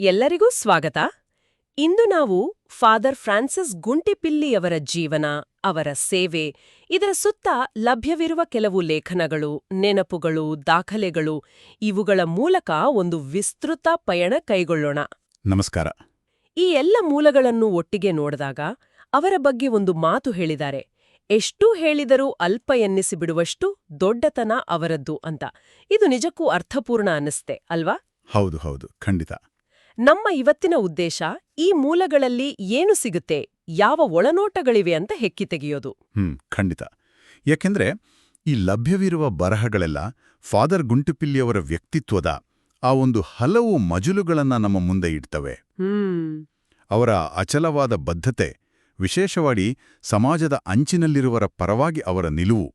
ಎಲ್ಲರಿಗೂ ಸ್ವಾಗತ. ಇಂದು ನಾವು ಫಾದರ್ ಫ್ರಾನ್ಸಿಸ್ ಗುಂಟಿಪಿಲ್ಲಿಯವರ ಜೀವನ ಅವರ ಸೇವೆ ಇದರ ಸುತ್ತ ಲಭ್ಯವಿರುವ ಕೆಲವು ಲೇಖನಗಳು ನೆನಪುಗಳು ದಾಖಲೆಗಳು ಇವುಗಳ ಮೂಲಕ ಒಂದು ವಿಸ್ತೃತ ಪಯಣ ಕೈಗೊಳ್ಳೋಣ. ನಮಸ್ಕಾರ. ಈ ಎಲ್ಲ ಮೂಲಗಳನ್ನು ಒಟ್ಟಿಗೆ ನೋಡಿದಾಗ ಅವರ ಬಗ್ಗೆ ಒಂದು ಮಾತು ಹೇಳಿದ್ದಾರೆ. ಎಷ್ಟು ಹೇಳಿದರೂ ಅಲ್ಪ ಎನ್ನಿಸಿಬಿಡುವಷ್ಟು ದೊಡ್ಡತನ ಅವರದ್ದು ಅಂತ. ಇದು ನಿಜಕ್ಕೂ ಅರ್ಥಪೂರ್ಣ ಅನ್ನಿಸ್ತೆ ಅಲ್ವಾ? ಹೌದು ಹೌದು. ಖಂಡಿತ. ನಮ್ಮ ಇವತ್ತಿನ ಉದ್ದೇಶ ಈ ಮೂಲಗಳಲ್ಲಿ ಏನು ಸಿಗುತ್ತೆ ಯಾವ ಒಳನೋಟಗಳಿವೆ ಅಂತ ಹೆಕ್ಕಿ ತೆಗೆಯೋದು. ಹ್ಮ್ ಖಂಡಿತ. ಯಾಕೆಂದ್ರೆ ಈ ಲಭ್ಯವಿರುವ ಬರಹಗಳೆಲ್ಲ ಫಾದರ್ ಗುಂಟುಪಿಲ್ಲಿಯವರ ವ್ಯಕ್ತಿತ್ವದ ಆ ಒಂದು ಹಲವು ಮಜಲುಗಳನ್ನ ನಮ್ಮ ಮುಂದೆ ಇಡ್ತವೆ. ಅವರ ಅಚಲವಾದ ಬದ್ಧತೆ ವಿಶೇಷವಾಗಿ ಸಮಾಜದ ಅಂಚಿನಲ್ಲಿರುವರ ಪರವಾಗಿ ಅವರ ನಿಲುವು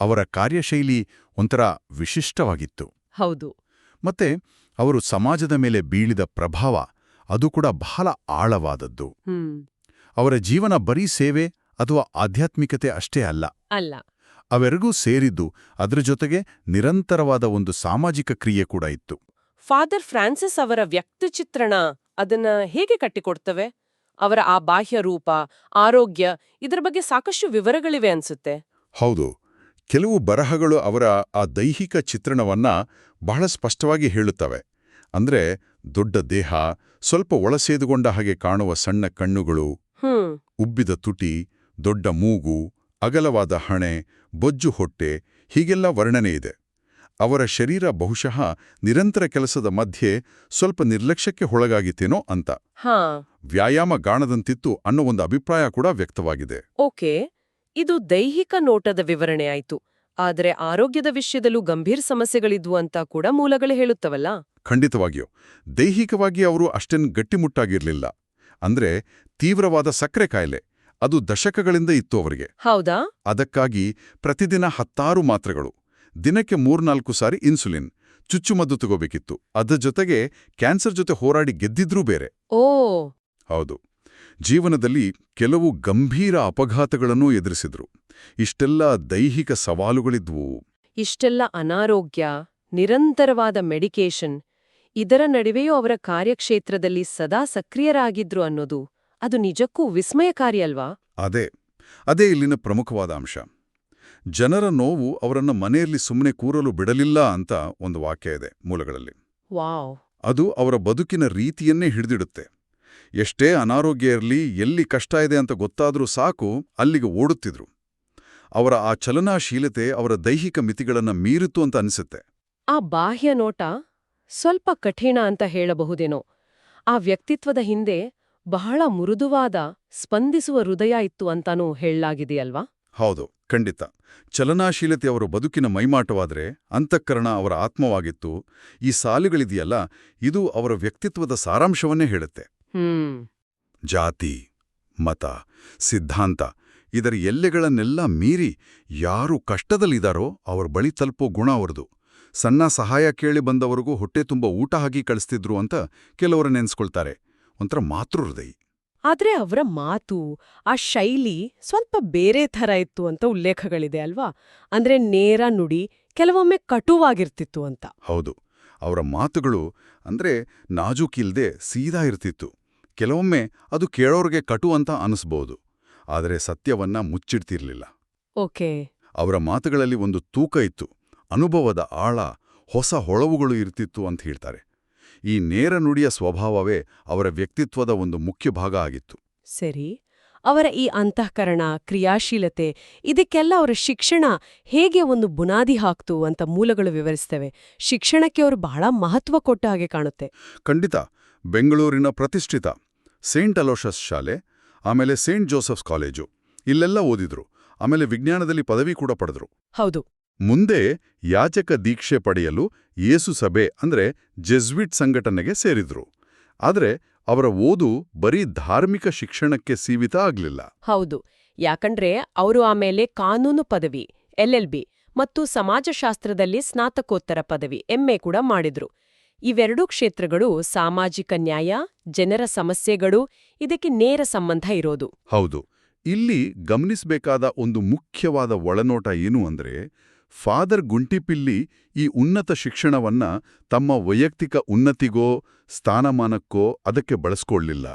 ಅವರ ಕಾರ್ಯಶೈಲಿ ಒಂಥರ ವಿಶಿಷ್ಟವಾಗಿತ್ತು. ಹೌದು. ಮತ್ತೆ ಅವರು ಸಮಾಜದ ಮೇಲೆ ಬೀಳಿದ ಪ್ರಭಾವ ಅದು ಕೂಡ ಬಹಳ ಆಳವಾದದ್ದು. ಅವರ ಜೀವನ ಬರೀ ಸೇವೆ ಅಥವಾ ಆಧ್ಯಾತ್ಮಿಕತೆ ಅಷ್ಟೇ ಅಲ್ಲ. ಅಲ್ಲ. ಅವೆರಗೂ ಸೇರಿದ್ದು ಅದರ ಜೊತೆಗೆ ನಿರಂತರವಾದ ಒಂದು ಸಾಮಾಜಿಕ ಕ್ರಿಯೆ ಕೂಡ ಇತ್ತು. ಫಾದರ್ ಫ್ರಾನ್ಸಿಸ್ ಅವರ ವ್ಯಕ್ತಿಚಿತ್ರಣ ಅದನ್ನ ಹೇಗೆ ಕಟ್ಟಿಕೊಡ್ತವೆ? ಅವರ ಆ ಬಾಹ್ಯ ರೂಪ ಆರೋಗ್ಯ ಇದರ ಬಗ್ಗೆ ಸಾಕಷ್ಟು ವಿವರಗಳಿವೆ ಅನ್ಸುತ್ತೆ. ಹೌದು. ಕೆಲವು ಬರಹಗಳು ಅವರ ಆ ದೈಹಿಕ ಚಿತ್ರಣವನ್ನ ಬಹಳ ಸ್ಪಷ್ಟವಾಗಿ ಹೇಳುತ್ತವೆ. ಅಂದ್ರೆ ದೊಡ್ಡ ದೇಹ ಸ್ವಲ್ಪ ಒಳಸೇದುಗೊಂಡ ಹಾಗೆ ಕಾಣುವ ಸಣ್ಣ ಕಣ್ಣುಗಳು ಉಬ್ಬಿದ ತುಟಿ ದೊಡ್ಡ ಮೂಗು ಅಗಲವಾದ ಹಣೆ ಬೊಜ್ಜು ಹೊಟ್ಟೆ ಹೀಗೆಲ್ಲ ವರ್ಣನೆ ಇದೆ. ಅವರ ಶರೀರ ಬಹುಶಃ ನಿರಂತರ ಕೆಲಸದ ಮಧ್ಯೆ ಸ್ವಲ್ಪ ನಿರ್ಲಕ್ಷ್ಯಕ್ಕೆ ಒಳಗಾಗಿತ್ತೇನೋ ಅಂತ. ವ್ಯಾಯಾಮ ಗಾಣದಂತಿತ್ತು ಅನ್ನೋ ಒಂದು ಅಭಿಪ್ರಾಯ ಕೂಡ ವ್ಯಕ್ತವಾಗಿದೆ. ಓಕೆ. ಇದು ದೈಹಿಕ ನೋಟದ ವಿವರಣೆಯಾಯಿತು ಆದರೆ ಆರೋಗ್ಯದ ವಿಷಯದಲ್ಲೂ ಗಂಭೀರ ಸಮಸ್ಯೆಗಳಿದ್ವು ಅಂತ ಕೂಡ ಮೂಲಗಳು ಹೇಳುತ್ತವಲ್ಲ? ಖಂಡಿತವಾಗಿಯೂ. ದೈಹಿಕವಾಗಿ ಅವರು ಅಷ್ಟೇನು ಗಟ್ಟಿಮುಟ್ಟಾಗಿರ್ಲಿಲ್ಲ. ಅಂದ್ರೆ ತೀವ್ರವಾದ ಸಕ್ಕರೆ ಕಾಯಿಲೆ. ಅದು ದಶಕಗಳಿಂದ ಇತ್ತು ಅವರಿಗೆ. ಹೌದಾ? ಅದಕ್ಕಾಗಿ ಪ್ರತಿದಿನ ಹತ್ತಾರು ಮಾತ್ರೆಗಳು. ದಿನಕ್ಕೆ ಮೂರ್ನಾಲ್ಕು ಸಾರಿ ಇನ್ಸುಲಿನ್. ಚುಚ್ಚುಮದ್ದು ತಗೋಬೇಕಿತ್ತು. ಅದರ ಜೊತೆಗೆ ಕ್ಯಾನ್ಸರ್ ಜೊತೆ ಹೋರಾಡಿ ಗೆದ್ದಿದ್ರೂ ಬೇರೆ. ಓ! ಹೌದು. ಜೀವನದಲ್ಲಿ ಕೆಲವು ಗಂಭೀರ ಅಪಘಾತಗಳನ್ನೂ ಎದುರಿಸಿದ್ರು. ಇಷ್ಟೆಲ್ಲ ದೈಹಿಕ ಸವಾಲುಗಳಿದ್ವು. ಇಷ್ಟೆಲ್ಲ ಅನಾರೋಗ್ಯ ನಿರಂತರವಾದ ಮೆಡಿಕೇಶನ್ ಇದರ ನಡುವೆಯೂ ಅವರ ಕಾರ್ಯಕ್ಷೇತ್ರದಲ್ಲಿ ಸದಾ ಸಕ್ರಿಯರಾಗಿದ್ರು ಅನ್ನೋದು ಅದು ನಿಜಕ್ಕೂ ವಿಸ್ಮಯಕಾರಿ ಅಲ್ವಾ? ಅದೇ ಅದೇ ಇಲ್ಲಿನ ಪ್ರಮುಖವಾದ ಅಂಶ. ಜನರ ನೋವು ಅವರನ್ನು ಮನೆಯಲ್ಲಿ ಸುಮ್ಮನೆ ಕೂರಲು ಬಿಡಲಿಲ್ಲ ಅಂತ ಒಂದು ವಾಕ್ಯ ಇದೆ ಮೂಲಗಳಲ್ಲಿ. ವಾವ್. ಅದು ಅವರ ಬದುಕಿನ ರೀತಿಯನ್ನೇ ಹಿಡಿದಿಡುತ್ತೆ. ಎಷ್ಟೇ ಅನಾರೋಗ್ಯ ಇರಲಿ ಎಲ್ಲಿ ಕಷ್ಟ ಇದೆ ಅಂತ ಗೊತ್ತಾದರೂ ಸಾಕು ಅಲ್ಲಿಗೆ ಓಡುತ್ತಿದ್ರು. ಅವರ ಆ ಚಲನಾಶೀಲತೆ ಅವರ ದೈಹಿಕ ಮಿತಿಗಳನ್ನು ಮೀರಿತು ಅಂತ ಅನಿಸುತ್ತೆ. ಆ ಬಾಹ್ಯ ನೋಟ ಸ್ವಲ್ಪ ಕಠಿಣ ಅಂತ ಹೇಳಬಹುದೇನೋ. ಆ ವ್ಯಕ್ತಿತ್ವದ ಹಿಂದೆ ಬಹಳ ಮೃದುವಾದ ಸ್ಪಂದಿಸುವ ಹೃದಯ ಇತ್ತು ಅಂತಾನೂ ಹೇಳಲಾಗಿದೆಯಲ್ವಾ? ಹೌದು ಖಂಡಿತ. ಚಲನಾಶೀಲತೆ ಅವರ ಬದುಕಿನ ಮೈಮಾಟವಾದರೆ ಅಂತಃಕರಣ ಅವರ ಆತ್ಮವಾಗಿತ್ತು. ಈ ಸಾಲುಗಳಿದೆಯಲ್ಲ ಇದು ಅವರ ವ್ಯಕ್ತಿತ್ವದ ಸಾರಾಂಶವನ್ನೇ ಹೇಳುತ್ತೆ. ಜಾತಿ ಮತ ಸಿದ್ಧಾಂತ ಇದರ ಎಲ್ಲೆಗಳನ್ನೆಲ್ಲ ಮೀರಿ ಯಾರು ಕಷ್ಟದಲ್ಲಿದ್ದಾರೋ ಅವರ ಬಳಿ ತಲುಪೋ ಗುಣ ಅವರದು. ಸಣ್ಣ ಸಹಾಯ ಕೇಳಿ ಬಂದವರಿಗೂ ಹೊಟ್ಟೆ ತುಂಬ ಊಟ ಹಾಕಿ ಕಳಿಸ್ತಿದ್ರು ಅಂತ ಕೆಲವರು ನೆನ್ಸ್ಕೊಳ್ತಾರೆ. ಒಂಥರ ಮಾತೃಹೃದಯಿ. ಆದ್ರೆ ಅವರ ಮಾತು ಆ ಶೈಲಿ ಸ್ವಲ್ಪ ಬೇರೆ ಥರ ಇತ್ತು ಅಂತ ಉಲ್ಲೇಖಗಳಿದೆ ಅಲ್ವಾ? ಅಂದ್ರೆ ನೇರ ನುಡಿ ಕೆಲವೊಮ್ಮೆ ಕಟುವಾಗಿರ್ತಿತ್ತು ಅಂತ. ಹೌದು. ಅವರ ಮಾತುಗಳು ಅಂದ್ರೆ ನಾಜೂಕಿಲ್ದೆ ಸೀದಾ ಇರ್ತಿತ್ತು. ಕೆಲವೊಮ್ಮೆ ಅದು ಕೇಳೋರ್ಗೆ ಕಟು ಅಂತ ಅನಿಸ್ಬೋದು ಆದರೆ ಸತ್ಯವನ್ನ ಮುಚ್ಚಿಡ್ತಿರ್ಲಿಲ್ಲ. ಓಕೆ. ಅವರ ಮಾತುಗಳಲ್ಲಿ ಒಂದು ತೂಕ ಇತ್ತು ಅನುಭವದ ಆಳ ಹೊಸ ಹೊಳವುಗಳು ಇರ್ತಿತ್ತು ಅಂತ ಹೇಳ್ತಾರೆ. ಈ ನೇರ ನುಡಿಯ ಸ್ವಭಾವವೇ ಅವರ ವ್ಯಕ್ತಿತ್ವದ ಒಂದು ಮುಖ್ಯ ಭಾಗ ಆಗಿತ್ತು. ಸರಿ ಅವರ ಈ ಅಂತಃಕರಣ ಕ್ರಿಯಾಶೀಲತೆ ಇದಕ್ಕೆಲ್ಲ ಅವರ ಶಿಕ್ಷಣ ಹೇಗೆ ಒಂದು ಬುನಾದಿ ಹಾಕ್ತು ಅಂತ ಮೂಲಗಳು ವಿವರಿಸ್ತವೆ. ಶಿಕ್ಷಣಕ್ಕೆ ಅವರು ಬಹಳ ಮಹತ್ವ ಕೊಟ್ಟ ಹಾಗೆ ಕಾಣುತ್ತೆ. ಖಂಡಿತ ಬೆಂಗಳೂರಿನ ಪ್ರತಿಷ್ಠಿತ ಸೇಂಟ್ ಅಲೋಷಸ್ ಶಾಲೆ ಆಮೇಲೆ ಸೇಂಟ್ ಜೋಸೆಫ್ಸ್ ಕಾಲೇಜು. ಇಲ್ಲೆಲ್ಲ ಓದಿದ್ರು. ಆಮೇಲೆ ವಿಜ್ಞಾನದಲ್ಲಿ ಪದವಿ ಕೂಡ ಪಡೆದ್ರು. ಹೌದು. ಮುಂದೆ ಯಾಚಕ ದೀಕ್ಷೆ ಪಡೆಯಲು ಯೇಸು ಸಭೆ ಅಂದ್ರೆ ಜೆಸ್ವಿಟ್ ಸಂಘಟನೆಗೆ ಸೇರಿದ್ರು. ಆದರೆ ಅವರ ಓದು ಬರೀ ಧಾರ್ಮಿಕ ಶಿಕ್ಷಣಕ್ಕೆ ಸೀಮಿತ ಆಗ್ಲಿಲ್ಲ. ಹೌದು. ಯಾಕಂದ್ರೆ ಅವರು ಆಮೇಲೆ ಕಾನೂನು ಪದವಿ ಎಲ್ಎಲ್ಬಿ ಮತ್ತು ಸಮಾಜಶಾಸ್ತ್ರದಲ್ಲಿ ಸ್ನಾತಕೋತ್ತರ ಪದವಿ ಎಂಎ ಕೂಡ ಮಾಡಿದ್ರು. ಇವೆರಡೂ ಕ್ಷೇತ್ರಗಳು ಸಾಮಾಜಿಕ ನ್ಯಾಯ ಜನರ ಸಮಸ್ಯೆಗಳು ಇದಕ್ಕೆ ನೇರ ಸಂಬಂಧ ಇರೋದು. ಹೌದು. ಇಲ್ಲಿ ಗಮನಿಸಬೇಕಾದ ಒಂದು ಮುಖ್ಯವಾದ ಒಳನೋಟ ಏನು ಅಂದ್ರೆ ಫಾದರ್ ಗುಂಟಿಪಿಲ್ಲಿ ಈ ಉನ್ನತ ಶಿಕ್ಷಣವನ್ನ ತಮ್ಮ ವೈಯಕ್ತಿಕ ಉನ್ನತಿಗೋ ಸ್ಥಾನಮಾನಕ್ಕೋ ಅದಕ್ಕೆ ಬಳಸ್ಕೊಳ್ಳಿಲ್ಲ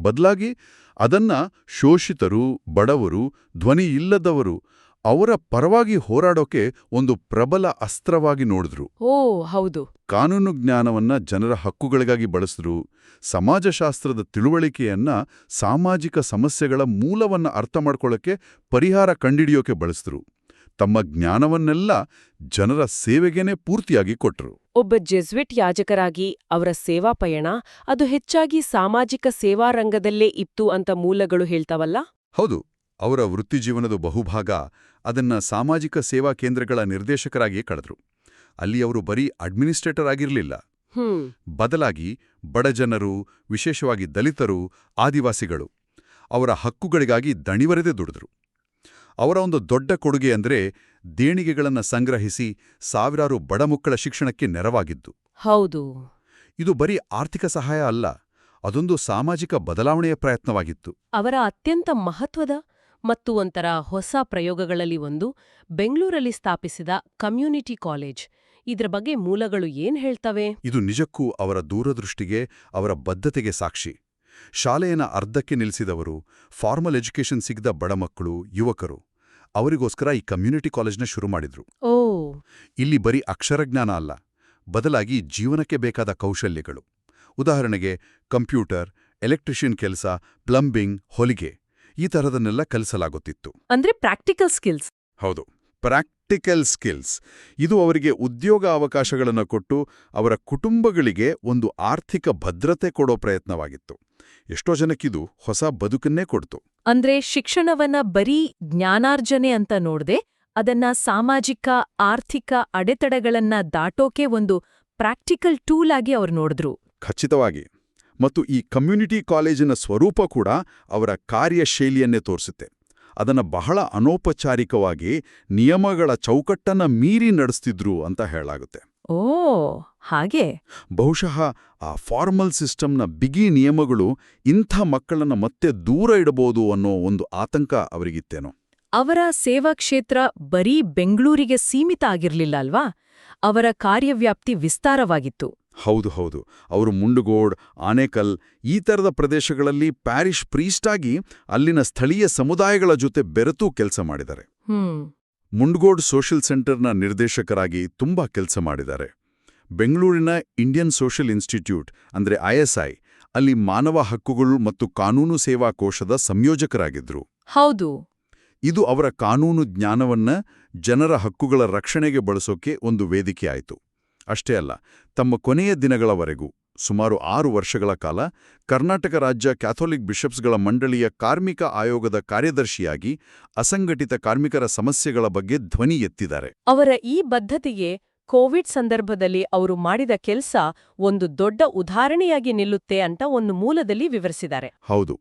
ಬದಲಾಗಿ ಅದನ್ನ ಶೋಷಿತರು ಬಡವರು ಧ್ವನಿ ಇಲ್ಲದವರು ಅವರ ಪರವಾಗಿ ಹೋರಾಡೋಕೆ ಒಂದು ಪ್ರಬಲ ಅಸ್ತ್ರವಾಗಿ ನೋಡಿದ್ರು. ಓ ಹೌದು. ಕಾನೂನು ಜ್ಞಾನವನ್ನ ಜನರ ಹಕ್ಕುಗಳಿಗಾಗಿ ಬಳಸಿದ್ರು. ಸಮಾಜಶಾಸ್ತ್ರದ ತಿಳುವಳಿಕೆಯನ್ನ ಸಾಮಾಜಿಕ ಸಮಸ್ಯೆಗಳ ಮೂಲವನ್ನ ಅರ್ಥ ಮಾಡ್ಕೊಳ್ಳೋಕೆ ಪರಿಹಾರ ಕಂಡಿಡಿಯೋಕೆ ಬಳಸಿದ್ರು. ತಮ್ಮ ಜ್ಞಾನವನ್ನೆಲ್ಲ ಜನರ ಸೇವೆಗೇನೆ ಪೂರ್ತಿಯಾಗಿ ಕೊಟ್ರು. ಒಬ್ಬ ಜೆಸ್ವಿಟ್ ಯಾಜಕರಾಗಿ ಅವರ ಸೇವಾ ಪಯಣ ಅದು ಹೆಚ್ಚಾಗಿ ಸಾಮಾಜಿಕ ಸೇವಾ ರಂಗದಲ್ಲೇ ಇತ್ತು ಅಂತ ಮೂಲಗಳು ಹೇಳ್ತಾವಲ್ಲ? ಹೌದು. ಅವರ ವೃತ್ತಿಜೀವನದ ಬಹುಭಾಗ ಅದನ್ನ ಸಾಮಾಜಿಕ ಸೇವಾ ಕೇಂದ್ರಗಳ ನಿರ್ದೇಶಕರಾಗಿಯೇ ಕಳೆದರು. ಅಲ್ಲಿ ಅವರು ಬರೀ ಅಡ್ಮಿನಿಸ್ಟ್ರೇಟರ್ ಆಗಿರಲಿಲ್ಲ. ಬದಲಾಗಿ ಬಡಜನರು ವಿಶೇಷವಾಗಿ ದಲಿತರು ಆದಿವಾಸಿಗಳು ಅವರ ಹಕ್ಕುಗಳಿಗಾಗಿ ದಣಿವರೆದೇ ದುಡಿದ್ರು. ಅವರ ಒಂದು ದೊಡ್ಡ ಕೊಡುಗೆ ಅಂದ್ರೆ ದೇಣಿಗೆಗಳನ್ನು ಸಂಗ್ರಹಿಸಿ ಸಾವಿರಾರು ಬಡ ಮಕ್ಕಳ ಶಿಕ್ಷಣಕ್ಕೆ ನೆರವಾಗಿದ್ದು. ಹೌದು. ಇದು ಬರೀ ಆರ್ಥಿಕ ಸಹಾಯ ಅಲ್ಲ ಅದೊಂದು ಸಾಮಾಜಿಕ ಬದಲಾವಣೆಯ ಪ್ರಯತ್ನವಾಗಿತ್ತು. ಅವರ ಅತ್ಯಂತ ಮಹತ್ವದ ಮತ್ತು ಒಂಥರ ಹೊಸ ಪ್ರಯೋಗಗಳಲ್ಲಿ ಒಂದು ಬೆಂಗಳೂರಲ್ಲಿ ಸ್ಥಾಪಿಸಿದ ಕಮ್ಯುನಿಟಿ ಕಾಲೇಜ್. ಇದರ ಬಗ್ಗೆ ಮೂಲಗಳು ಏನ್ ಹೇಳ್ತವೆ? ಇದು ನಿಜಕ್ಕೂ ಅವರ ದೂರದೃಷ್ಟಿಗೆ ಅವರ ಬದ್ಧತೆಗೆ ಸಾಕ್ಷಿ. ಶಾಲೆಯನ್ನ ಅರ್ಧಕ್ಕೆ ನಿಲ್ಲಿಸಿದವರು ಫಾರ್ಮಲ್ ಎಜುಕೇಷನ್ ಸಿಗದ ಬಡಮಕ್ಕಳು ಯುವಕರು. ಅವರಿಗೋಸ್ಕರ ಈ ಕಮ್ಯುನಿಟಿ ಕಾಲೇಜ್ನ ಶುರು ಮಾಡಿದ್ರು. ಓ! ಇಲ್ಲಿ ಬರೀ ಅಕ್ಷರಜ್ಞಾನ ಅಲ್ಲ ಬದಲಾಗಿ ಜೀವನಕ್ಕೆ ಬೇಕಾದ ಕೌಶಲ್ಯಗಳು. ಉದಾಹರಣೆಗೆ ಕಂಪ್ಯೂಟರ್ ಎಲೆಕ್ಟ್ರಿಷಿಯನ್ ಕೆಲಸ ಪ್ಲಂಬಿಂಗ್ ಹೊಲಿಗೆ. ಈ ತರದನ್ನೆಲ್ಲ ಕಲಿಸಲಾಗುತ್ತಿತ್ತು. ಅಂದ್ರೆ ಪ್ರಾಕ್ಟಿಕಲ್ ಸ್ಕಿಲ್ಸ್ ಹೌದು. ಪ್ರಾಕ್ಟಿಕಲ್ ಸ್ಕಿಲ್ಸ್ ಇದು ಅವರಿಗೆ ಉದ್ಯೋಗ ಅವಕಾಶಗಳನ್ನು ಕೊಟ್ಟು ಅವರ ಕುಟುಂಬಗಳಿಗೆ ಒಂದು ಆರ್ಥಿಕ ಭದ್ರತೆ ಕೊಡೋ ಪ್ರಯತ್ನವಾಗಿತ್ತು. ಎಷ್ಟೋ ಜನಕ್ಕಿದು ಹೊಸ ಬದುಕನ್ನೇ ಕೊಡ್ತು. ಅಂದ್ರೆ ಶಿಕ್ಷಣವನ್ನ ಬರೀ ಜ್ಞಾನಾರ್ಜನೆ ಅಂತ ನೋಡದೆ ಅದನ್ನ ಸಾಮಾಜಿಕ ಆರ್ಥಿಕ ಅಡೆತಡೆಗಳನ್ನ ದಾಟೋಕೆ ಒಂದು ಪ್ರಾಕ್ಟಿಕಲ್ ಟೂಲ್ ಆಗಿ ಅವರು ನೋಡಿದ್ರು. ಖಚಿತವಾಗಿ. ಮತ್ತು ಈ ಕಮ್ಯುನಿಟಿ ಕಾಲೇಜಿನ ಸ್ವರೂಪ ಕೂಡ ಅವರ ಕಾರ್ಯಶೈಲಿಯನ್ನೇ ತೋರಿಸುತ್ತೆ. ಅದನ್ನು ಬಹಳ ಅನೌಪಚಾರಿಕವಾಗಿ ನಿಯಮಗಳ ಚೌಕಟ್ಟನ್ನ ಮೀರಿ ನಡೆಸ್ತಿದ್ರು ಅಂತ ಹೇಳಲಾಗುತ್ತೆ. ಓ ಹಾಗೆ. ಬಹುಶಃ ಆ ಫಾರ್ಮಲ್ ಸಿಸ್ಟಮ್ನ ಬಿಗಿ ನಿಯಮಗಳು ಇಂಥ ಮಕ್ಕಳನ್ನ ಮತ್ತೆ ದೂರ ಇಡಬಹುದು ಅನ್ನೋ ಒಂದು ಆತಂಕ ಅವರಿಗಿತ್ತೇನೋ. ಅವರ ಸೇವಾ ಕ್ಷೇತ್ರ ಬರೀ ಬೆಂಗಳೂರಿಗೆ ಸೀಮಿತ ಆಗಿರಲಿಲ್ಲ ಅಲ್ವಾ? ಅವರ ಕಾರ್ಯವ್ಯಾಪ್ತಿ ವಿಸ್ತಾರವಾಗಿತ್ತು. ಹೌದು ಹೌದು. ಅವರು ಮುಂಡುಗೋಡ್ ಆನೇಕಲ್ ಈ ಥರದ ಪ್ರದೇಶಗಳಲ್ಲಿ ಪ್ಯಾರಿಷ್ ಪ್ರೀಸ್ಟಾಗಿ ಅಲ್ಲಿನ ಸ್ಥಳೀಯ ಸಮುದಾಯಗಳ ಜೊತೆ ಬೆರೆತು ಕೆಲಸ ಮಾಡಿದ್ದಾರೆ. ಮುಂಡ್ಗೋಡ್ ಸೋಷಿಯಲ್ ಸೆಂಟರ್ನ ನಿರ್ದೇಶಕರಾಗಿ ತುಂಬಾ ಕೆಲಸ ಮಾಡಿದ್ದಾರೆ. ಬೆಂಗಳೂರಿನ ಇಂಡಿಯನ್ ಸೋಷಿಯಲ್ ಇನ್ಸ್ಟಿಟ್ಯೂಟ್ ಅಂದ್ರೆ ಐಎಸ್ಐ ಅಲ್ಲಿ ಮಾನವ ಹಕ್ಕುಗಳು ಮತ್ತು ಕಾನೂನು ಸೇವಾ ಕೋಶದ ಸಂಯೋಜಕರಾಗಿದ್ರು. ಹೌದು. ಇದು ಅವರ ಕಾನೂನು ಜ್ಞಾನವನ್ನ ಜನರ ಹಕ್ಕುಗಳ ರಕ್ಷಣೆಗೆ ಬಳಸೋಕೆ ಒಂದು ವೇದಿಕೆ ಆಯಿತು. ಅಷ್ಟೇ ಅಲ್ಲ ತಮ್ಮ ಕೊನೆಯ ದಿನಗಳವರೆಗೂ ಸುಮಾರು ಆರು ವರ್ಷಗಳ ಕಾಲ ಕರ್ನಾಟಕ ರಾಜ್ಯ ಕ್ಯಾಥೋಲಿಕ್ ಬಿಷಪ್ಸ್ಗಳ ಮಂಡಳಿಯ ಕಾರ್ಮಿಕ ಆಯೋಗದ ಕಾರ್ಯದರ್ಶಿಯಾಗಿ ಅಸಂಘಟಿತ ಕಾರ್ಮಿಕರ ಸಮಸ್ಯೆಗಳ ಬಗ್ಗೆ ಧ್ವನಿ ಎತ್ತಿದ್ದಾರೆ. ಅವರ ಈ ಬದ್ಧತೆಗೆ ಕೋವಿಡ್ ಸಂದರ್ಭದಲ್ಲಿ ಅವರು ಮಾಡಿದ ಕೆಲಸ ಒಂದು ದೊಡ್ಡ ಉದಾಹರಣೆಯಾಗಿ ನಿಲ್ಲುತ್ತೆ ಅಂತ ಒಂದು ಮೂಲದಲ್ಲಿ ವಿವರಿಸಿದ್ದಾರೆ. ಹೌದು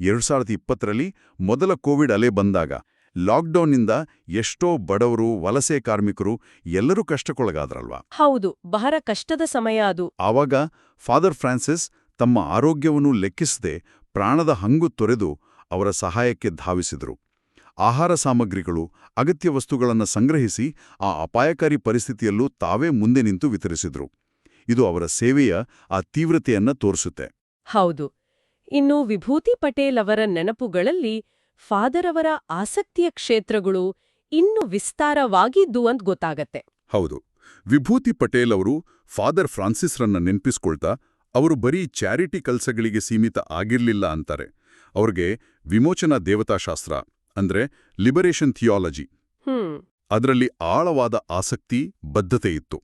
ಎರಡು ಸಾವಿರದ ಇಪ್ಪತ್ತರಲ್ಲಿ ಮೊದಲ ಕೋವಿಡ್ ಅಲೆ ಬಂದಾಗ ಲಾಕ್ಡೌನ್ನಿಂದ ಎಷ್ಟೋ ಬಡವರು ವಲಸೆ ಕಾರ್ಮಿಕರು ಎಲ್ಲರೂ ಕಷ್ಟಕ್ಕೊಳಗಾದ್ರಲ್ವಾ? ಹೌದು ಬಹಳ ಕಷ್ಟದ ಸಮಯ ಅದು. ಆವಾಗ ಫಾದರ್ ಫ್ರಾನ್ಸಿಸ್ ತಮ್ಮ ಆರೋಗ್ಯವನ್ನು ಲೆಕ್ಕಿಸದೆ ಪ್ರಾಣದ ಹಂಗು ತೊರೆದು ಅವರ ಸಹಾಯಕ್ಕೆ ಧಾವಿಸಿದರು. ಆಹಾರ ಸಾಮಗ್ರಿಗಳು ಅಗತ್ಯ ವಸ್ತುಗಳನ್ನು ಸಂಗ್ರಹಿಸಿ ಆ ಅಪಾಯಕಾರಿ ಪರಿಸ್ಥಿತಿಯಲ್ಲೂ ತಾವೇ ಮುಂದೆ ನಿಂತು ವಿತರಿಸಿದ್ರು. ಇದು ಅವರ ಸೇವೆಯ ಆ ತೀವ್ರತೆಯನ್ನ ತೋರಿಸುತ್ತೆ. ಹೌದು. ಇನ್ನು ವಿಭೂತಿ ಪಟೇಲ್ ಅವರ ನೆನಪುಗಳಲ್ಲಿ ಫಾದರ್ ಅವರ ಆಸಕ್ತಿಯ ಕ್ಷೇತ್ರಗಳು ಇನ್ನೂ ವಿಸ್ತಾರವಾಗಿದ್ದು ಅಂತ ಗೊತ್ತಾಗತ್ತೆ. ಹೌದು. ವಿಭೂತಿ ಪಟೇಲ್ ಅವರು ಫಾದರ್ ಫ್ರಾನ್ಸಿಸ್ರನ್ನ ನೆನ್ಪಿಸ್ಕೊಳ್ತಾ ಅವರು ಬರೀ ಚಾರಿಟಿ ಕೆಲಸಗಳಿಗೆ ಸೀಮಿತ ಆಗಿರಲಿಲ್ಲ ಅಂತಾರೆ. ಅವ್ರಿಗೆ ವಿಮೋಚನಾ ದೇವತಾಶಾಸ್ತ್ರ ಅಂದ್ರೆ ಲಿಬರೇಷನ್ ಥಿಯಾಲಜಿ ಅದರಲ್ಲಿ ಆಳವಾದ ಆಸಕ್ತಿ ಬದ್ಧತೆ ಇತ್ತು.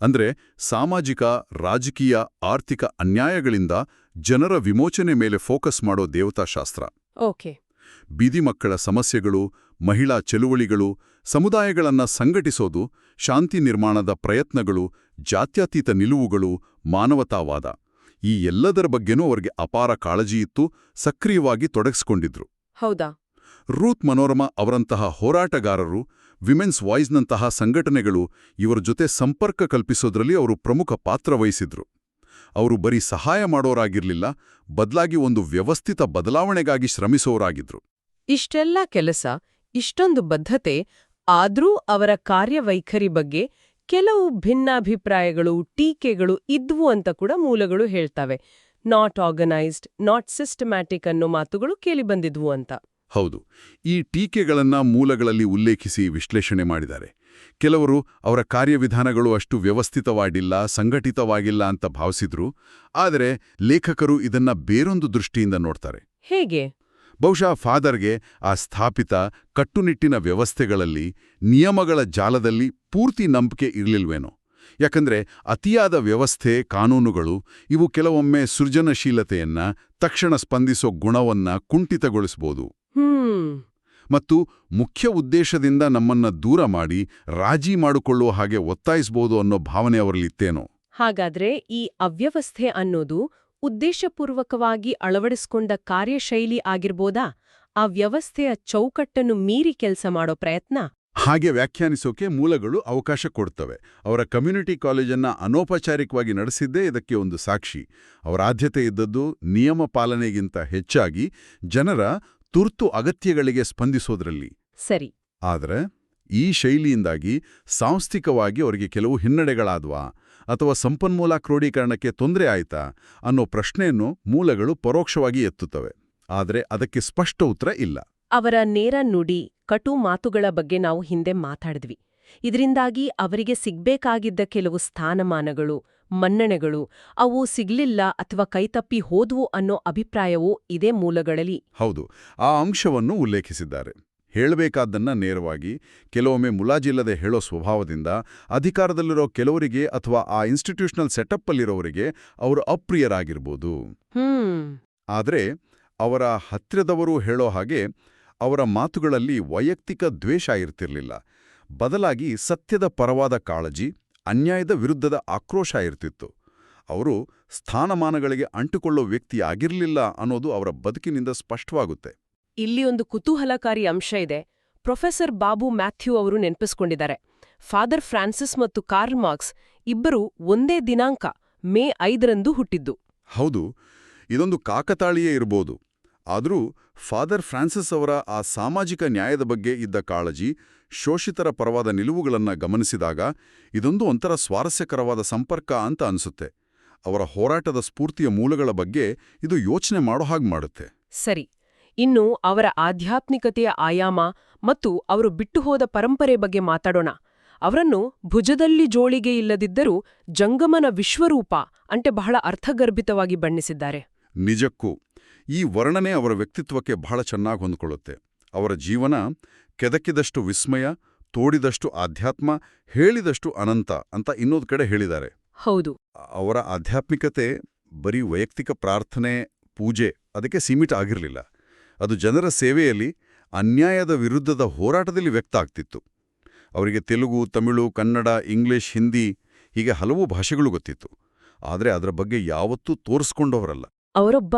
ಅಂದ್ರೆ ಸಾಮಾಜಿಕ ರಾಜಕೀಯ ಆರ್ಥಿಕ ಅನ್ಯಾಯಗಳಿಂದ ಜನರ ವಿಮೋಚನೆ ಮೇಲೆ ಫೋಕಸ್ ಮಾಡೋ ದೇವತಾಶಾಸ್ತ್ರ. ಓಕೆ. ಬೀದಿ ಮಕ್ಕಳ ಸಮಸ್ಯೆಗಳು ಮಹಿಳಾ ಚಳುವಳಿಗಳು ಸಮುದಾಯಗಳನ್ನು ಸಂಘಟಿಸೋದು ಶಾಂತಿ ನಿರ್ಮಾಣದ ಪ್ರಯತ್ನಗಳು ಜಾತ್ಯತೀತ ನಿಲುವುಗಳು ಮಾನವತಾವಾದ. ಈ ಎಲ್ಲದರ ಬಗ್ಗೆನೂ ಅವರಿಗೆ ಅಪಾರ ಕಾಳಜಿ ಇತ್ತು ಸಕ್ರಿಯವಾಗಿ ತೊಡಗಿಸ್ಕೊಂಡಿದ್ರು. ಹೌದಾ? ರೂತ್ ಮನೋರಮಾ ಅವರಂತಹ ಹೋರಾಟಗಾರರು ವಿಮೆನ್ಸ್ ವಾಯ್ಸ್ನಂತಹ ಸಂಘಟನೆಗಳು ಇವರ ಜೊತೆ ಸಂಪರ್ಕ ಕಲ್ಪಿಸೋದ್ರಲ್ಲಿ ಅವರು ಪ್ರಮುಖ ಪಾತ್ರ ವಹಿಸಿದ್ರು. ಅವರು ಬರೀ ಸಹಾಯ ಮಾಡೋರಾಗಿರಲಿಲ್ಲ ಬದಲಾಗಿ ಒಂದು ವ್ಯವಸ್ಥಿತ ಬದಲಾವಣೆಗಾಗಿ ಶ್ರಮಿಸೋರಾಗಿದ್ರು. ಇಷ್ಟೆಲ್ಲ ಕೆಲಸ ಇಷ್ಟೊಂದು ಬದ್ಧತೆ ಆದ್ರೂ ಅವರ ಕಾರ್ಯವೈಖರಿ ಬಗ್ಗೆ ಕೆಲವು ಭಿನ್ನಾಭಿಪ್ರಾಯಗಳು ಟೀಕೆಗಳು ಇದ್ವು ಅಂತ ಕೂಡ ಮೂಲಗಳು ಹೇಳ್ತವೆ. ನಾಟ್ ಆರ್ಗನೈಸ್ಡ್ ನಾಟ್ ಸಿಸ್ಟಮ್ಯಾಟಿಕ್ ಅನ್ನೋ ಮಾತುಗಳು ಕೇಳಿಬಂದಿದ್ವು ಅಂತ. ಹೌದು. ಈ ಟೀಕೆಗಳನ್ನ ಮೂಲಗಳಲ್ಲಿ ಉಲ್ಲೇಖಿಸಿ ವಿಶ್ಲೇಷಣೆ ಮಾಡಿದ್ದಾರೆ. ಕೆಲವರು ಅವರ ಕಾರ್ಯವಿಧಾನಗಳು ಅಷ್ಟು ವ್ಯವಸ್ಥಿತವಾಗಿಲ್ಲ ಸಂಘಟಿತವಾಗಿಲ್ಲ ಅಂತ ಭಾವಿಸಿದ್ರು ಆದರೆ ಲೇಖಕರು ಇದನ್ನ ಬೇರೊಂದು ದೃಷ್ಟಿಯಿಂದ ನೋಡ್ತಾರೆ. ಹೇಗೆ? ಬಹುಶಃ ಫಾದರ್ಗೆ ಆ ಸ್ಥಾಪಿತ ಕಟ್ಟುನಿಟ್ಟಿನ ವ್ಯವಸ್ಥೆಗಳಲ್ಲಿ ನಿಯಮಗಳ ಜಾಲದಲ್ಲಿ ಪೂರ್ತಿ ನಂಬಿಕೆ ಇರಲಿಲ್ವೇನೋ? ಯಾಕಂದ್ರೆ ಅತಿಯಾದ ವ್ಯವಸ್ಥೆ ಕಾನೂನುಗಳು ಇವು ಕೆಲವೊಮ್ಮೆ ಸೃಜನಶೀಲತೆಯನ್ನ ತಕ್ಷಣ ಸ್ಪಂದಿಸೋ ಗುಣವನ್ನ ಕುಂಠಿತಗೊಳಿಸ್ಬೋದು. ಹ್ಮ್. ಮತ್ತು ಮುಖ್ಯ ಉದ್ದೇಶದಿಂದ ನಮ್ಮನ್ನ ದೂರ ಮಾಡಿ ರಾಜಿ ಮಾಡಿಕೊಳ್ಳುವ ಹಾಗೆ ಒತ್ತಾಯಿಸ್ಬೋದು ಅನ್ನೋ ಭಾವನೆ ಅವರಲ್ಲಿತ್ತೇನೋ? ಹಾಗಾದ್ರೆ ಈ ಅವ್ಯವಸ್ಥೆ ಅನ್ನೋದು ಉದ್ದೇಶಪೂರ್ವಕವಾಗಿ ಅಳವಡಿಸ್ಕೊಂಡ ಕಾರ್ಯಶೈಲಿ ಆಗಿರ್ಬೋದಾ? ಆ ವ್ಯವಸ್ಥೆಯ ಚೌಕಟ್ಟನ್ನು ಮೀರಿ ಕೆಲಸ ಮಾಡೋ ಪ್ರಯತ್ನ? ಹಾಗೆ ವ್ಯಾಖ್ಯಾನಿಸೋಕೆ ಮೂಲಗಳು ಅವಕಾಶ ಕೊಡ್ತವೆ. ಅವರ ಕಮ್ಯುನಿಟಿ ಕಾಲೇಜನ್ನ ಅನೌಪಚಾರಿಕವಾಗಿ ನಡೆಸಿದ್ದೇ ಇದಕ್ಕೆ ಒಂದು ಸಾಕ್ಷಿ. ಅವರ ಆದ್ಯತೆ ಇದ್ದದ್ದು ನಿಯಮ ಪಾಲನೆಗಿಂತ ಹೆಚ್ಚಾಗಿ ಜನರ ತುರ್ತು ಅಗತ್ಯಗಳಿಗೆ ಸ್ಪಂದಿಸೋದ್ರಲ್ಲಿ. ಸರಿ. ಆದರೆ ಈ ಶೈಲಿಯಿಂದಾಗಿ ಸಾಂಸ್ಥಿಕವಾಗಿ ಅವರಿಗೆ ಕೆಲವು ಹಿನ್ನಡೆಗಳಾದ್ವಾ? ಅಥವಾ ಸಂಪನ್ಮೂಲ ಕ್ರೋಢೀಕರಣಕ್ಕೆ ತೊಂದರೆ ಆಯಿತಾ ಅನ್ನೋ ಪ್ರಶ್ನೆಯನ್ನು ಮೂಲಗಳು ಪರೋಕ್ಷವಾಗಿ ಎತ್ತುತ್ತವೆ. ಆದರೆ ಅದಕ್ಕೆ ಸ್ಪಷ್ಟ ಉತ್ತರ ಇಲ್ಲ. ಅವರ ನೇರ ನುಡಿ ಕಟು ಮಾತುಗಳ ಬಗ್ಗೆ ನಾವು ಹಿಂದೆ ಮಾತಾಡಿದ್ವಿ. ಇದರಿಂದಾಗಿ ಅವರಿಗೆ ಸಿಗ್ಬೇಕಾಗಿದ್ದ ಕೆಲವು ಸ್ಥಾನಮಾನಗಳು ಮನ್ನಣೆಗಳು ಅವು ಸಿಗ್ಲಿಲ್ಲ ಅಥವಾ ಕೈತಪ್ಪಿ ಹೋದ್ವು ಅನ್ನೋ ಅಭಿಪ್ರಾಯವೂ ಇದೇ ಮೂಲಗಳಲ್ಲಿ. ಹೌದು ಆ ಅಂಶವನ್ನು ಉಲ್ಲೇಖಿಸಿದ್ದಾರೆ. ಹೇಳಬೇಕಾದ್ದನ್ನ ನೇರವಾಗಿ ಕೆಲವೊಮ್ಮೆ ಮುಲಾಜಿಲ್ಲದೆ ಹೇಳೋ ಸ್ವಭಾವದಿಂದ ಅಧಿಕಾರದಲ್ಲಿರೋ ಕೆಲವರಿಗೆ ಅಥವಾ ಆ ಇನ್ಸ್ಟಿಟ್ಯೂಷನಲ್ ಸೆಟಪ್ಪಲ್ಲಿರೋರಿಗೆ ಅವರು ಅಪ್ರಿಯರಾಗಿರ್ಬೋದು. ಆದರೆ ಅವರ ಹತ್ತಿರದವರು ಹೇಳೋ ಹಾಗೆ ಅವರ ಮಾತುಗಳಲ್ಲಿ ವೈಯಕ್ತಿಕ ದ್ವೇಷ ಇರ್ತಿರ್ಲಿಲ್ಲ. ಬದಲಾಗಿ ಸತ್ಯದ ಪರವಾದ ಕಾಳಜಿ ಅನ್ಯಾಯದ ವಿರುದ್ಧದ ಆಕ್ರೋಶ ಇರ್ತಿತ್ತು. ಅವರು ಸ್ಥಾನಮಾನಗಳಿಗೆ ಅಂಟುಕೊಳ್ಳೋ ವ್ಯಕ್ತಿ ಆಗಿರಲಿಲ್ಲ ಅನ್ನೋದು ಅವರ ಬದುಕಿನಿಂದ ಸ್ಪಷ್ಟವಾಗುತ್ತೆ. ಇಲ್ಲಿ ಒಂದು ಕುತೂಹಲಕಾರಿ ಅಂಶ ಇದೆ. ಪ್ರೊಫೆಸರ್ ಬಾಬು ಮ್ಯಾಥ್ಯೂ ಅವರು ನೆನಪಿಸಿಕೊಂಡಿದ್ದಾರೆ. ಫಾದರ್ ಫ್ರಾನ್ಸಿಸ್ ಮತ್ತು ಕಾರ್ಲ್ ಮಾರ್ಕ್ಸ್ ಇಬ್ಬರು ಒಂದೇ ದಿನಾಂಕ ಮೇ ಐದರಂದು ಹುಟ್ಟಿದ್ದು. ಹೌದು ಇದೊಂದು ಕಾಕತಾಳೀಯೇ ಇರಬಹುದು ಆದರೂ ಫಾದರ್ ಫ್ರಾನ್ಸಿಸ್ ಅವರ ಆ ಸಾಮಾಜಿಕ ನ್ಯಾಯದ ಬಗ್ಗೆ ಇದ್ದ ಕಾಳಜಿ ಶೋಷಿತರ ಪರವಾದ ನಿಲುವುಗಳನ್ನು ಗಮನಿಸಿದಾಗ ಇದೊಂದು ಒಂಥರ ಸ್ವಾರಸ್ಯಕರವಾದ ಸಂಪರ್ಕ ಅಂತ ಅನಿಸುತ್ತೆ. ಅವರ ಹೋರಾಟದ ಸ್ಫೂರ್ತಿಯ ಮೂಲಗಳ ಬಗ್ಗೆ ಇದು ಯೋಚನೆ ಮಾಡೋ ಹಾಗೆ ಮಾಡುತ್ತೆ. ಸರಿ ಇನ್ನು ಅವರ ಆಧ್ಯಾತ್ಮಿಕತೆಯ ಆಯಾಮ ಮತ್ತು ಅವರು ಬಿಟ್ಟುಹೋದ ಪರಂಪರೆ ಬಗ್ಗೆ ಮಾತಾಡೋಣ. ಅವರನ್ನು ಭುಜದಲ್ಲಿ ಜೋಳಿಗೆ ಇಲ್ಲದಿದ್ದರೂ ಜಂಗಮನ ವಿಶ್ವರೂಪ ಅಂಟೆ ಬಹಳ ಅರ್ಥಗರ್ಭಿತವಾಗಿ ಬಣ್ಣಿಸಿದ್ದಾರೆ. ನಿಜಕ್ಕೂ ಈ ವರ್ಣನೆ ಅವರ ವ್ಯಕ್ತಿತ್ವಕ್ಕೆ ಬಹಳ ಚೆನ್ನಾಗಿ ಹೊಂದಿಕೊಳ್ಳುತ್ತೆ. ಅವರ ಜೀವನ ಕೆದಕಿದಷ್ಟು ವಿಸ್ಮಯ ತೋಡಿದಷ್ಟು ಆಧ್ಯಾತ್ಮ ಹೇಳಿದಷ್ಟು ಅನಂತ ಅಂತ ಇನ್ನೊಂದು ಕಡೆ ಹೇಳಿದ್ದಾರೆ. ಹೌದು. ಅವರ ಆಧ್ಯಾತ್ಮಿಕತೆ ಬರೀ ವೈಯಕ್ತಿಕ ಪ್ರಾರ್ಥನೆ ಪೂಜೆ ಅದಕ್ಕೆ ಸೀಮಿತ ಆಗಿರಲಿಲ್ಲ. ಅದು ಜನರ ಸೇವೆಯಲ್ಲಿ ಅನ್ಯಾಯದ ವಿರುದ್ಧದ ಹೋರಾಟದಲ್ಲಿ ವ್ಯಕ್ತ ಆಗ್ತಿತ್ತು. ಅವರಿಗೆ ತೆಲುಗು ತಮಿಳು ಕನ್ನಡ ಇಂಗ್ಲಿಷ್ ಹಿಂದಿ ಹೀಗೆ ಹಲವು ಭಾಷೆಗಳು ಗೊತ್ತಿತ್ತು. ಆದರೆ ಅದರ ಬಗ್ಗೆ ಯಾವತ್ತೂ ತೋರಿಸ್ಕೊಂಡವರಲ್ಲ. ಅವರೊಬ್ಬ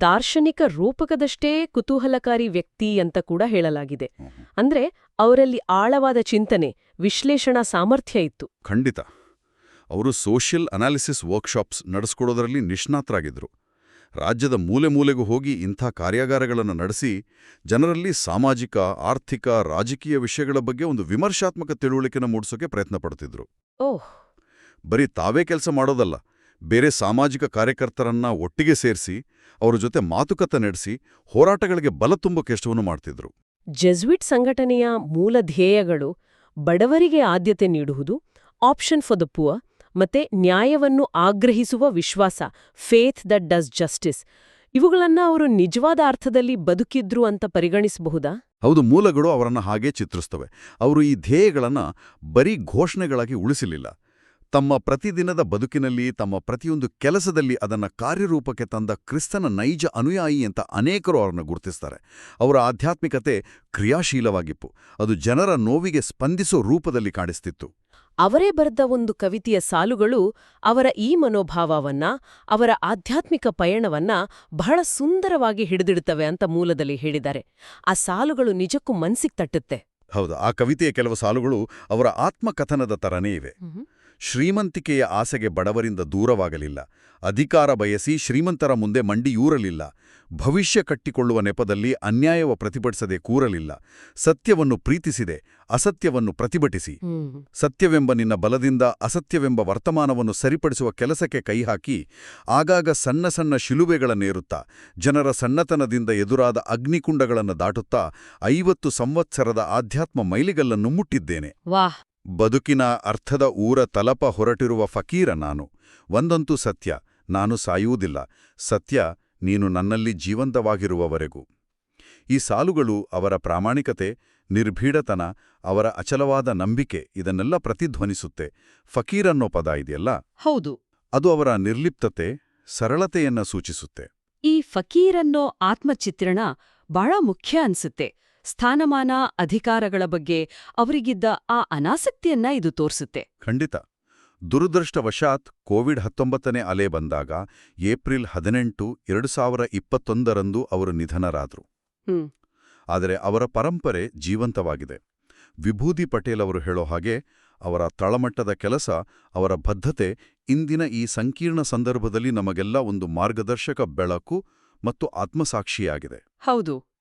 ದಾರ್ಶನಿಕ ರೂಪಕದಷ್ಟೇ ಕುತೂಹಲಕಾರಿ ವ್ಯಕ್ತಿ ಅಂತ ಕೂಡ ಹೇಳಲಾಗಿದೆ. ಅಂದ್ರೆ ಅವರಲ್ಲಿ ಆಳವಾದ ಚಿಂತನೆ ವಿಶ್ಲೇಷಣಾ ಸಾಮರ್ಥ್ಯ ಇತ್ತು. ಖಂಡಿತ. ಅವರು ಸೋಷಿಯಲ್ ಅನಾಲಿಸಿಸ್ ವರ್ಕ್ಶಾಪ್ಸ್ ನಡೆಸ್ಕೊಡೋದರಲ್ಲಿ ನಿಷ್ಣಾತರಾಗಿದ್ರು. ರಾಜ್ಯದ ಮೂಲೆ ಮೂಲೆಗೂ ಹೋಗಿ ಇಂಥ ಕಾರ್ಯಾಗಾರಗಳನ್ನು ನಡೆಸಿ ಜನರಲ್ಲಿ ಸಾಮಾಜಿಕ ಆರ್ಥಿಕ ರಾಜಕೀಯ ವಿಷಯಗಳ ಬಗ್ಗೆ ಒಂದು ವಿಮರ್ಶಾತ್ಮಕ ತಿಳುವಳಿಕೆನ ಮೂಡಿಸೋಕೆ ಪ್ರಯತ್ನ ಪಡ್ತಿದ್ರು. ಓಹ್! ಬರೀ ತಾವೇ ಕೆಲಸ ಮಾಡೋದಲ್ಲ ಬೇರೆ ಸಾಮಾಜಿಕ ಕಾರ್ಯಕರ್ತರನ್ನ ಒಟ್ಟಿಗೆ ಸೇರಿಸಿ ಅವರ ಜೊತೆ ಮಾತುಕತೆ ನಡೆಸಿ ಹೋರಾಟಗಳಿಗೆ ಬಲ ತುಂಬೋ ಕೆಲಸವನ್ನು ಮಾಡ್ತಿದ್ರು. ಜೆಸ್ವಿಟ್ ಸಂಘಟನೆಯ ಮೂಲ ಧ್ಯೇಯಗಳು ಬಡವರಿಗೆ ಆದ್ಯತೆ ನೀಡುವುದು ಆಪ್ಷನ್ ಫಾರ್ ದ ಪುವರ್ ಮತ್ತೆ ನ್ಯಾಯವನ್ನು ಆಗ್ರಹಿಸುವ ವಿಶ್ವಾಸ ಫೇತ್ ದಟ್ ಡಸ್ ಜಸ್ಟಿಸ್ ಇವುಗಳನ್ನ ಅವರು ನಿಜವಾದ ಅರ್ಥದಲ್ಲಿ ಬದುಕಿದ್ರು ಅಂತ ಪರಿಗಣಿಸಬಹುದಾ? ಹೌದು, ಮೂಲಗಳು ಅವರನ್ನು ಹಾಗೆ ಚಿತ್ರಿಸ್ತವೆ. ಅವರು ಈ ಧ್ಯೇಯಗಳನ್ನ ಬರೀ ಘೋಷಣೆಗಳಾಗಿ ಉಳಿಸಲಿಲ್ಲ. ತಮ್ಮ ಪ್ರತಿದಿನದ ಬದುಕಿನಲ್ಲಿ, ತಮ್ಮ ಪ್ರತಿಯೊಂದು ಕೆಲಸದಲ್ಲಿ ಅದನ್ನ ಕಾರ್ಯರೂಪಕ್ಕೆ ತಂದ ಕ್ರಿಸ್ತನ ನೈಜ ಅನುಯಾಯಿ ಅಂತ ಅನೇಕರು ಅವರನ್ನು ಗುರುತಿಸ್ತಾರೆ. ಅವರ ಆಧ್ಯಾತ್ಮಿಕತೆ ಕ್ರಿಯಾಶೀಲವಾಗಿತ್ತು. ಅದು ಜನರ ನೋವಿಗೆ ಸ್ಪಂದಿಸೋ ರೂಪದಲ್ಲಿ ಕಾಣಿಸ್ತಿತ್ತು. ಅವರೇ ಬರೆದ ಒಂದು ಕವಿತೆಯ ಸಾಲುಗಳು ಅವರ ಈ ಮನೋಭಾವವನ್ನ ಅವರ ಆಧ್ಯಾತ್ಮಿಕ ಪಯಣವನ್ನ ಬಹಳ ಸುಂದರವಾಗಿ ಹಿಡಿದಿಡುತ್ತವೆ ಅಂತ ಮೂಲದಲ್ಲಿ ಹೇಳಿದ್ದಾರೆ. ಆ ಸಾಲುಗಳು ನಿಜಕ್ಕೂ ಮನ್ಸಿಗೆ ತಟ್ಟುತ್ತೆ. ಹೌದು ಆ ಕವಿತೆಯ ಕೆಲವು ಸಾಲುಗಳು ಅವರ ಆತ್ಮಕಥನದ ತರನೇ ಇವೆ. ಶ್ರೀಮಂತಿಕೆಯ ಆಸೆಗೆ ಬಡವರಿಂದ ದೂರವಾಗಲಿಲ್ಲ. ಅಧಿಕಾರ ಬಯಸಿ ಶ್ರೀಮಂತರ ಮುಂದೆ ಮಂಡಿಯೂರಲಿಲ್ಲ ಭವಿಷ್ಯ ಕಟ್ಟಿಕೊಳ್ಳುವ ನೆಪದಲ್ಲಿ ಅನ್ಯಾಯವ ಪ್ರತಿಭಟಿಸದೆ ಕೂರಲಿಲ್ಲ. ಸತ್ಯವನ್ನು ಪ್ರೀತಿಸಿದೆ ಅಸತ್ಯವನ್ನು ಪ್ರತಿಭಟಿಸಿ. ಸತ್ಯವೆಂಬ ನಿನ್ನ ಬಲದಿಂದ ಅಸತ್ಯವೆಂಬ ವರ್ತಮಾನವನ್ನು ಸರಿಪಡಿಸುವ ಕೆಲಸಕ್ಕೆ ಕೈಹಾಕಿ ಆಗಾಗ ಸಣ್ಣ ಸಣ್ಣ ಶಿಲುಬೆಗಳನ್ನೇರುತ್ತಾ ಜನರ ಸಣ್ಣತನದಿಂದ ಎದುರಾದ ಅಗ್ನಿಕುಂಡಗಳನ್ನು ದಾಟುತ್ತಾ ಐವತ್ತು ಸಂವತ್ಸರದ ಆಧ್ಯಾತ್ಮ ಮೈಲಿಗಲ್ಲನ್ನು ಮುಟ್ಟಿದ್ದೇನೆ. ವಾಹ್! ಬದುಕಿನ ಅರ್ಥದ ಊರ ತಲಪ ಹೊರಟಿರುವ ಫಕೀರ ನಾನು. ಒಂದಂತೂ ಸತ್ಯ ನಾನು ಸಾಯುವುದಿಲ್ಲ. ಸತ್ಯ ನೀನು ನನ್ನಲ್ಲಿ ಜೀವಂತವಾಗಿರುವವರೆಗೂ. ಈ ಸಾಲುಗಳು ಅವರ ಪ್ರಾಮಾಣಿಕತೆ ನಿರ್ಭೀಡತನ ಅವರ ಅಚಲವಾದ ನಂಬಿಕೆ ಇದನ್ನೆಲ್ಲ ಪ್ರತಿಧ್ವನಿಸುತ್ತೆ. ಫಕೀರ್ ಅನ್ನೋ ಪದ ಇದೆಯಲ್ಲ? ಹೌದು. ಅದು ಅವರ ನಿರ್ಲಿಪ್ತತೆ ಸರಳತೆಯನ್ನ ಸೂಚಿಸುತ್ತೆ. ಈ ಫಕೀರನ್ನೋ ಆತ್ಮಚಿತ್ರಣ ಬಹಳ ಮುಖ್ಯ ಅನ್ಸುತ್ತೆ. ಸ್ಥಾನಮಾನ ಅಧಿಕಾರಗಳ ಬಗ್ಗೆ ಅವರಿಗಿದ್ದ ಆ ಅನಾಸಕ್ತಿಯನ್ನ ಇದು ತೋರಿಸುತ್ತೆ. ಖಂಡಿತ. ದುರದೃಷ್ಟವಶಾತ್ ಕೋವಿಡ್ ಹತ್ತೊಂಬತ್ತನೇ ಅಲೆ ಬಂದಾಗ ಏಪ್ರಿಲ್ ಹದಿನೆಂಟು ಎರಡು ಸಾವಿರ ಇಪ್ಪತ್ತೊಂದರಂದು ಅವರು ನಿಧನರಾದರು. ಆದರೆ ಅವರ ಪರಂಪರೆ ಜೀವಂತವಾಗಿದೆ. ವಿಭೂತಿ ಪಟೇಲ್ ಅವರು ಹೇಳೋ ಹಾಗೆ ಅವರ ತಳಮಟ್ಟದ ಕೆಲಸ ಅವರ ಬದ್ಧತೆ ಇಂದಿನ ಈ ಸಂಕೀರ್ಣ ಸಂದರ್ಭದಲ್ಲಿ ನಮಗೆಲ್ಲ ಒಂದು ಮಾರ್ಗದರ್ಶಕ ಬೆಳಕು ಮತ್ತು ಆತ್ಮಸಾಕ್ಷಿಯಾಗಿದೆ. ಹೌದು.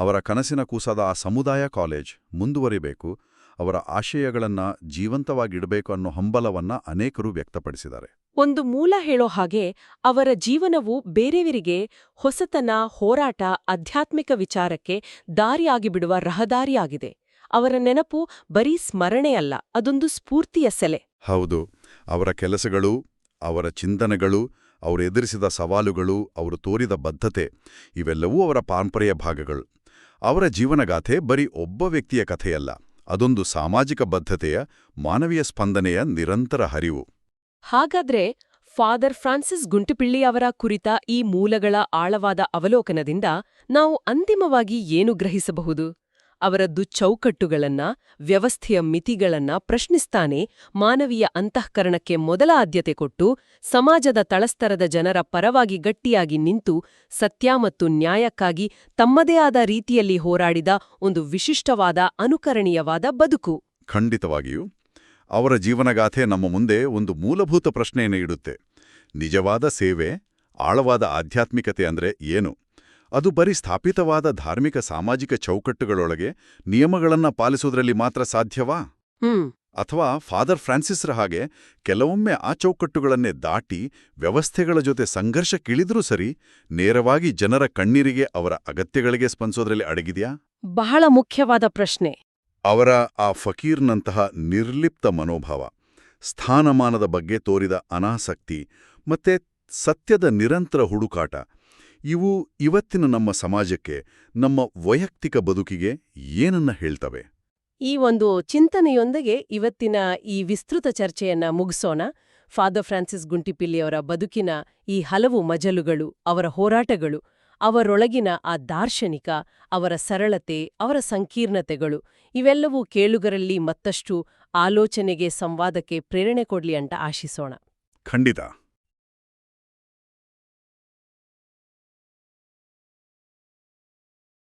ಅವರ ಕನಸಿನ ಕೂಸಾದ ಆ ಸಮುದಾಯ ಕಾಲೇಜ್ ಮುಂದುವರಿಬೇಕು ಅವರ ಆಶಯಗಳನ್ನು ಜೀವಂತವಾಗಿಡಬೇಕು ಅನ್ನೋ ಹಂಬಲವನ್ನ ಅನೇಕರು ವ್ಯಕ್ತಪಡಿಸಿದ್ದಾರೆ. ಒಂದು ಮೂಲ ಹೇಳೋ ಹಾಗೆ ಅವರ ಜೀವನವು ಬೇರೆಯವರಿಗೆ ಹೊಸತನ ಹೋರಾಟ ಆಧ್ಯಾತ್ಮಿಕ ವಿಚಾರಕ್ಕೆ ದಾರಿಯಾಗಿಬಿಡುವ ರಹದಾರಿಯಾಗಿದೆ. ಅವರ ನೆನಪು ಬರೀ ಸ್ಮರಣೆಯಲ್ಲ ಅದೊಂದು ಸ್ಫೂರ್ತಿಯ ಸೆಲೆ. ಹೌದು ಅವರ ಕೆಲಸಗಳು ಅವರ ಚಿಂತನೆಗಳು ಅವರು ಎದುರಿಸಿದ ಸವಾಲುಗಳು ಅವರು ತೋರಿದ ಬದ್ಧತೆ ಇವೆಲ್ಲವೂ ಅವರ ಪಾರಂಪರೆಯ ಭಾಗಗಳು. ಅವರ ಜೀವನಗಾಥೆ ಬರೀ ಒಬ್ಬ ವ್ಯಕ್ತಿಯ ಕಥೆಯಲ್ಲ, ಅದೊಂದು ಸಾಮಾಜಿಕ ಬದ್ಧತೆಯ, ಮಾನವೀಯ ಸ್ಪಂದನೆಯ ನಿರಂತರ ಹರಿವು. ಹಾಗಾದ್ರೆ ಫಾದರ್ ಫ್ರಾನ್ಸಿಸ್ ಗುಂಟುಪಿಳ್ಳಿ ಅವರ ಕುರಿತ ಈ ಮೂಲಗಳ ಆಳವಾದ ಅವಲೋಕನದಿಂದ ನಾವು ಅಂತಿಮವಾಗಿ ಏನು ಗ್ರಹಿಸಬಹುದು? ಅವರದ್ದು ಚೌಕಟ್ಟುಗಳನ್ನ ವ್ಯವಸ್ಥೆಯ ಮಿತಿಗಳನ್ನ ಪ್ರಶ್ನಿಸ್ತಾನೆ ಮಾನವೀಯ ಅಂತಃಕರಣಕ್ಕೆ ಮೊದಲ ಆದ್ಯತೆ ಕೊಟ್ಟು ಸಮಾಜದ ತಳಸ್ತರದ ಜನರ ಪರವಾಗಿ ಗಟ್ಟಿಯಾಗಿ ನಿಂತು ಸತ್ಯ ಮತ್ತು ನ್ಯಾಯಕ್ಕಾಗಿ ತಮ್ಮದೇ ಆದ ರೀತಿಯಲ್ಲಿ ಹೋರಾಡಿದ ಒಂದು ವಿಶಿಷ್ಟವಾದ ಅನುಕರಣೀಯವಾದ ಬದುಕು. ಖಂಡಿತವಾಗಿಯೂ, ಅವರ ಜೀವನಗಾಥೆ ನಮ್ಮ ಮುಂದೆ ಒಂದು ಮೂಲಭೂತ ಪ್ರಶ್ನೆಯನ್ನು ಇಡುತ್ತೆ. ನಿಜವಾದ ಸೇವೆ, ಆಳವಾದ ಆಧ್ಯಾತ್ಮಿಕತೆ ಅಂದ್ರೆ ಏನು? ಅದು ಬರೀ ಸ್ಥಾಪಿತವಾದ ಧಾರ್ಮಿಕ ಸಾಮಾಜಿಕ ಚೌಕಟ್ಟುಗಳೊಳಗೆ ನಿಯಮಗಳನ್ನ ಪಾಲಿಸೋದ್ರಲ್ಲಿ ಮಾತ್ರ ಸಾಧ್ಯವಾ? ಅಥವಾ ಫಾದರ್ ಫ್ರಾನ್ಸಿಸ್ರ ಹಾಗೆ ಕೆಲವೊಮ್ಮೆ ಆ ಚೌಕಟ್ಟುಗಳನ್ನೇ ದಾಟಿ ವ್ಯವಸ್ಥೆಗಳ ಜೊತೆ ಸಂಘರ್ಷಕ್ಕಿಳಿದ್ರೂ ಸರಿ ನೇರವಾಗಿ ಜನರ ಕಣ್ಣೀರಿಗೆ ಅವರ ಅಗತ್ಯಗಳಿಗೆ ಸ್ಪಂದಿಸೋದ್ರಲ್ಲಿ ಅಡಗಿದ್ಯಾ? ಬಹಳ ಮುಖ್ಯವಾದ ಪ್ರಶ್ನೆ. ಅವರ ಆ ಫಕೀರ್ನಂತಹ ನಿರ್ಲಿಪ್ತ ಮನೋಭಾವ ಸ್ಥಾನಮಾನದ ಬಗ್ಗೆ ತೋರಿದ ಅನಾಸಕ್ತಿ ಮತ್ತೆ ಸತ್ಯದ ನಿರಂತರ ಹುಡುಕಾಟ ಇವು ಇವತ್ತಿನ ನಮ್ಮ ಸಮಾಜಕ್ಕೆ ನಮ್ಮ ವೈಯಕ್ತಿಕ ಬದುಕಿಗೆ ಏನನ್ನ ಹೇಳ್ತವೆ? ಈ ಒಂದು ಚಿಂತನೆಯೊಂದಿಗೆ ಇವತ್ತಿನ ಈ ವಿಸ್ತೃತ ಚರ್ಚೆಯನ್ನ ಮುಗಿಸೋಣ. ಫಾದರ್ ಫ್ರಾನ್ಸಿಸ್ ಗುಂಟಿಪಿಲ್ಲಿಯವರ ಬದುಕಿನ ಈ ಹಲವು ಮಜಲುಗಳು ಅವರ ಹೋರಾಟಗಳು ಅವರೊಳಗಿನ ಆ ದಾರ್ಶನಿಕ ಅವರ ಸರಳತೆ ಅವರ ಸಂಕೀರ್ಣತೆಗಳು ಇವೆಲ್ಲವೂ ಕೇಳುಗರಲ್ಲಿ ಮತ್ತಷ್ಟು ಆಲೋಚನೆಗೆ ಸಂವಾದಕ್ಕೆ ಪ್ರೇರಣೆ ಕೊಡ್ಲಿ ಅಂತ ಆಶಿಸೋಣ. ಖಂಡಿತ.